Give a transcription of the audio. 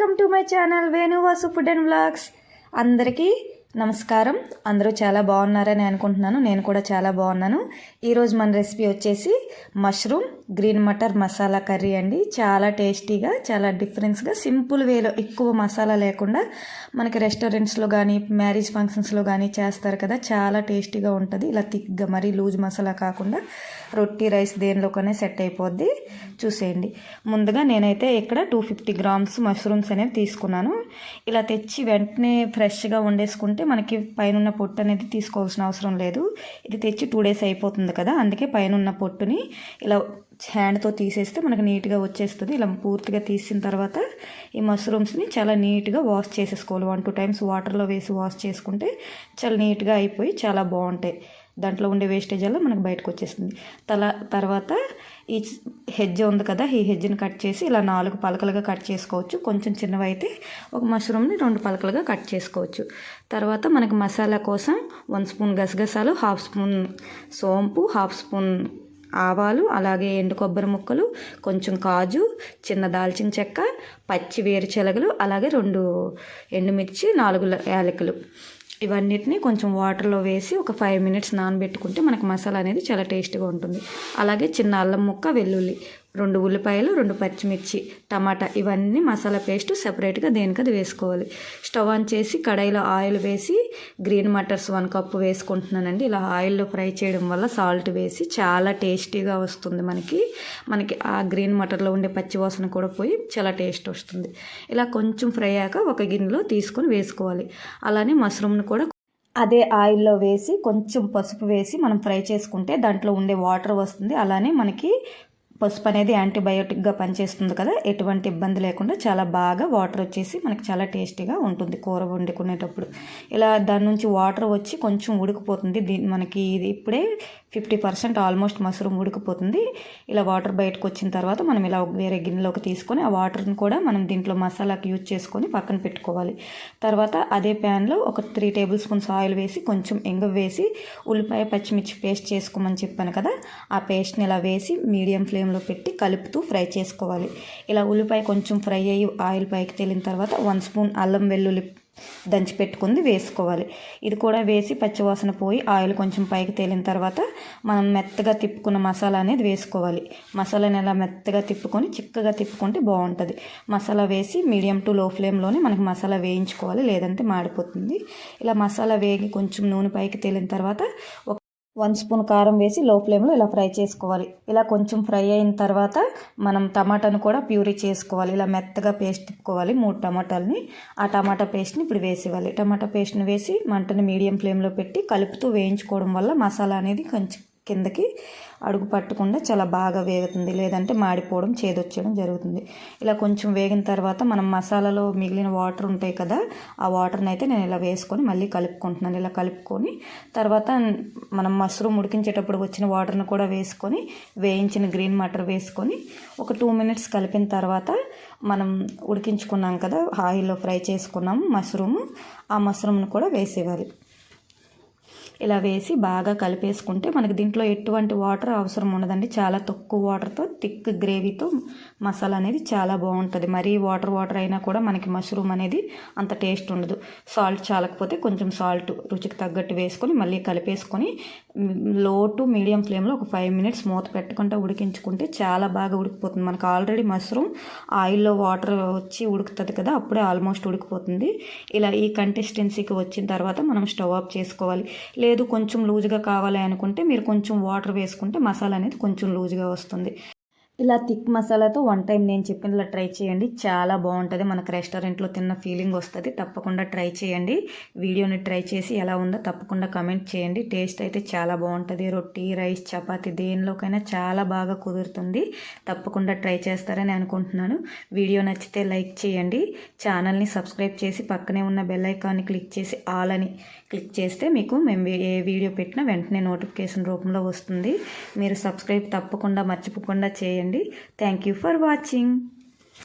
Welcome to my channel Venuvasu food and vlogs. అందరికీ నమస్కారం. అందరూ చాలా బాగున్నారని అనుకుంటున్నాను. నేను కూడా చాలా బాగున్నాను. ఈరోజు మన రెసిపీ వచ్చేసి mushroom green matar masala curry అండి. చాలా టేస్టీగా చాలా డిఫరెన్స్గా సింపుల్ వేలో ఎక్కువ మసాలా లేకుండా మనకి రెస్టారెంట్స్లో కానీ మ్యారేజ్ ఫంక్షన్స్లో కానీ చేస్తారు కదా. చాలా టేస్టీగా ఉంటుంది. ఇలా థిక్గా మరీ లూజ్ మసాలా కాకుండా రొట్టి రైస్ దేనిలోకనే సెట్ అయిపోద్ది. చూసేయండి. ముందుగా నేనైతే ఇక్కడ టూ ఫిఫ్టీ గ్రామ్స్ మష్రూమ్స్ అనేవి తీసుకున్నాను. ఇలా తెచ్చి వెంటనే ఫ్రెష్గా వండేసుకుంటే మనకి పైన పొట్టు అనేది తీసుకోవాల్సిన అవసరం లేదు. ఇది తెచ్చి టూ డేస్ అయిపోతుంది కదా. అందుకే పైన పొట్టుని ఇలా హ్యాండ్తో తీసేస్తే మనకు నీట్గా వచ్చేస్తుంది. ఇలా పూర్తిగా తీసిన తర్వాత ఈ మష్రూమ్స్ని చాలా నీట్గా వాష్ చేసేసుకోవాలి. వన్ టూ టైమ్స్ వాటర్లో వేసి వాష్ చేసుకుంటే చాలా నీట్గా అయిపోయి చాలా బాగుంటాయి. దాంట్లో ఉండే వేస్టేజ్ అలా మనకు బయటకు వచ్చేస్తుంది. తల తర్వాత ఈ హెజ్జ ఉంది కదా ఈ హెజ్జని కట్ చేసి ఇలా నాలుగు పలకలుగా కట్ చేసుకోవచ్చు. కొంచెం చిన్నవి అయితే ఒక మష్రూమ్ని రెండు పలకలుగా కట్ చేసుకోవచ్చు. తర్వాత మనకి మసాలా కోసం వన్ స్పూన్ గసగసాలు హాఫ్ స్పూన్ సోంపు హాఫ్ స్పూన్ ఆవాలు అలాగే ఎండు కొబ్బరి ముక్కలు కొంచెం కాజు చిన్న దాల్చిన చెక్క పచ్చి వేరుచెలగలు అలాగే రెండు ఎండుమిర్చి నాలుగు యాలకులు. ఇవన్నిటిని కొంచెం వాటర్లో వేసి ఒక ఫైవ్ మినిట్స్ నానబెట్టుకుంటే మనకు మసాలా అనేది చాలా టేస్ట్గా ఉంటుంది. అలాగే చిన్న అల్లం ముక్క వెల్లుల్లి. రెండు ఉల్లిపాయలు రెండు పచ్చిమిర్చి టమాటా ఇవన్నీ మసాలా పేస్ట్ సెపరేట్గా దేనికది వేసుకోవాలి. స్టవ్ ఆన్ చేసి కడాయిలో ఆయిల్ వేసి గ్రీన్ మటర్స్ వన్ కప్పు వేసుకుంటున్నానండి. ఇలా ఆయిల్లో ఫ్రై చేయడం వల్ల సాల్ట్ వేసి చాలా టేస్టీగా వస్తుంది మనకి. మనకి ఆ గ్రీన్ మటర్లో ఉండే పచ్చివాసన కూడా పోయి చాలా టేస్ట్ వస్తుంది. ఇలా కొంచెం ఫ్రై అయ్యాక ఒక గిన్నెలో తీసుకొని వేసుకోవాలి. అలానే మష్రూమ్ని కూడా అదే ఆయిల్లో వేసి కొంచెం పసుపు వేసి మనం ఫ్రై చేసుకుంటే దాంట్లో ఉండే వాటర్ వస్తుంది. అలానే మనకి పసుపు అనేది యాంటీబయోటిక్గా పనిచేస్తుంది కదా. ఎటువంటి ఇబ్బంది లేకుండా చాలా బాగా వాటర్ వచ్చేసి మనకి చాలా టేస్టీగా ఉంటుంది కూర వండుకునేటప్పుడు. ఇలా దాని నుంచి వాటర్ వచ్చి కొంచెం ఉడికిపోతుంది. దీ మనకి ఇది ఇప్పుడే ఫిఫ్టీ పర్సెంట్ ఆల్మోస్ట్ మష్రూమ్ ఉడికిపోతుంది. ఇలా వాటర్ బయటకు వచ్చిన తర్వాత మనం ఇలా వేరే గిన్నెలోకి తీసుకొని ఆ వాటర్ని కూడా మనం దీంట్లో మసాలాకి యూజ్ చేసుకొని పక్కన పెట్టుకోవాలి. తర్వాత అదే ప్యాన్లో ఒక త్రీ టేబుల్ స్పూన్స్ ఆయిల్ వేసి కొంచెం ఎంగ వేసి ఉల్లిపాయ పచ్చిమిర్చి పేస్ట్ చేసుకోమని చెప్పాను కదా. ఆ పేస్ట్ని ఇలా వేసి మీడియం ఫ్లేమ్ పాత్రలో పెట్టి కలుపుతూ ఫ్రై చేసుకోవాలి. ఇలా ఉల్లిపాయ కొంచెం ఫ్రై అయ్యి ఆయిల్ పైకి తేలిన తర్వాత వన్ స్పూన్ అల్లం వెల్లుల్లి దంచి పెట్టుకుంది వేసుకోవాలి. ఇది కూడా వేసి పచ్చివాసన పోయి ఆయిల్ కొంచెం పైకి తేలిన తర్వాత మనం మెత్తగా తిప్పుకున్న మసాలా అనేది వేసుకోవాలి. మసాలాని ఎలా మెత్తగా తిప్పుకొని చిక్కగా తిప్పుకుంటే బాగుంటుంది. మసాలా వేసి మీడియం టు లో ఫ్లేమ్లోనే మనకి మసాలా వేయించుకోవాలి లేదంటే మాడిపోతుంది. ఇలా మసాలా వేగి కొంచెం నూనె పైకి తేలిన తర్వాత ఒక వన్ స్పూన్ కారం వేసి లో ఫ్లేమ్లో ఇలా ఫ్రై చేసుకోవాలి. ఇలా కొంచెం ఫ్రై అయిన తర్వాత మనం టమాటాను కూడా ప్యూరీ చేసుకోవాలి. ఇలా మెత్తగా పేస్ట్ తిప్పుకోవాలి. మూడు టమాటాలని ఆ టమాటా పేస్ట్ని ఇప్పుడు వేసేవాలి టమాటా పేస్ట్ని వేసి మంటని మీడియం ఫ్లేమ్లో పెట్టి కలుపుతూ వేయించుకోవడం వల్ల మసాలా అనేది కొంచెం కిందకి అడుగు పట్టకుండా చాలా బాగా వేగుతుంది. లేదంటే మాడిపోవడం చేదొచ్చడం జరుగుతుంది. ఇలా కొంచెం వేగిన తర్వాత మనం మసాలాలో మిగిలిన వాటర్ ఉంటాయి కదా ఆ వాటర్ని అయితే నేను ఇలా వేసుకొని మళ్ళీ కలుపుకుంటున్నాను. ఇలా కలుపుకొని తర్వాత మనం మష్రూమ్ ఉడికించేటప్పుడు వచ్చిన వాటర్ని కూడా వేసుకొని వేయించిన గ్రీన్ మటర్ వేసుకొని ఒక టూ మినిట్స్ కలిపిన తర్వాత మనం ఉడికించుకున్నాం కదా ఆయిల్లో ఫ్రై చేసుకున్నాము మష్రూమ్ ఆ మష్రూమ్ని కూడా వేసేవాలి ఇలా వేసి బాగా కలిపేసుకుంటే మనకి దీంట్లో ఎటువంటి వాటర్ అవసరం ఉండదండి. చాలా తక్కువ వాటర్తో థిక్ గ్రేవీతో మసాలా అనేది చాలా బాగుంటుంది. మరీ వాటర్ వాటర్ అయినా కూడా మనకి మష్రూమ్ అనేది అంత టేస్ట్ ఉండదు. సాల్ట్ చాలకపోతే కొంచెం సాల్ట్ రుచికి తగ్గట్టు వేసుకొని మళ్ళీ కలిపేసుకొని లో టు మీడియం ఫ్లేమ్లో ఒక ఫైవ్ మినిట్స్ మూత పెట్టుకుంటే ఉడికించుకుంటే చాలా బాగా ఉడికిపోతుంది. మనకు ఆల్రెడీ మష్రూమ్ ఆయిల్లో వాటర్ వచ్చి ఉడుకుతుంది కదా అప్పుడే ఆల్మోస్ట్ ఉడికిపోతుంది. ఇలా ఈ కన్సిస్టెన్సీకి వచ్చిన తర్వాత మనం స్టవ్ ఆఫ్ చేసుకోవాలి. లేదు కొంచెం లూజ్గా కావాలి అనుకుంటే మీరు కొంచెం వాటర్ వేసుకుంటే మసాలా అనేది కొంచెం లూజ్గా వస్తుంది. ఇలా థిక్ మసాలాతో వన్ టైం నేను చెప్పినలా ట్రై చేయండి. చాలా బాగుంటుంది. మనకు రెస్టారెంట్లో తిన్న ఫీలింగ్ వస్తుంది. తప్పకుండా ట్రై చేయండి. వీడియోని ట్రై చేసి ఎలా ఉందో తప్పకుండా కమెంట్ చేయండి. టేస్ట్ అయితే చాలా బాగుంటుంది. రొట్టి రైస్ చపాతి దేనిలోకైనా చాలా బాగా కుదురుతుంది. తప్పకుండా ట్రై చేస్తారని అనుకుంటున్నాను. వీడియో నచ్చితే లైక్ చేయండి. ఛానల్ని సబ్స్క్రైబ్ చేసి పక్కనే ఉన్న బెల్ ఐకాన్ని క్లిక్ చేసి ఆల్ అని క్లిక్ చేస్తే మీకు మేము ఏ వీడియో పెట్టినా వెంటనే నోటిఫికేషన్ రూపంలో వస్తుంది. మీరు సబ్స్క్రైబ్ తప్పకుండా మర్చిపోకుండా చేయండి. Thank you for watching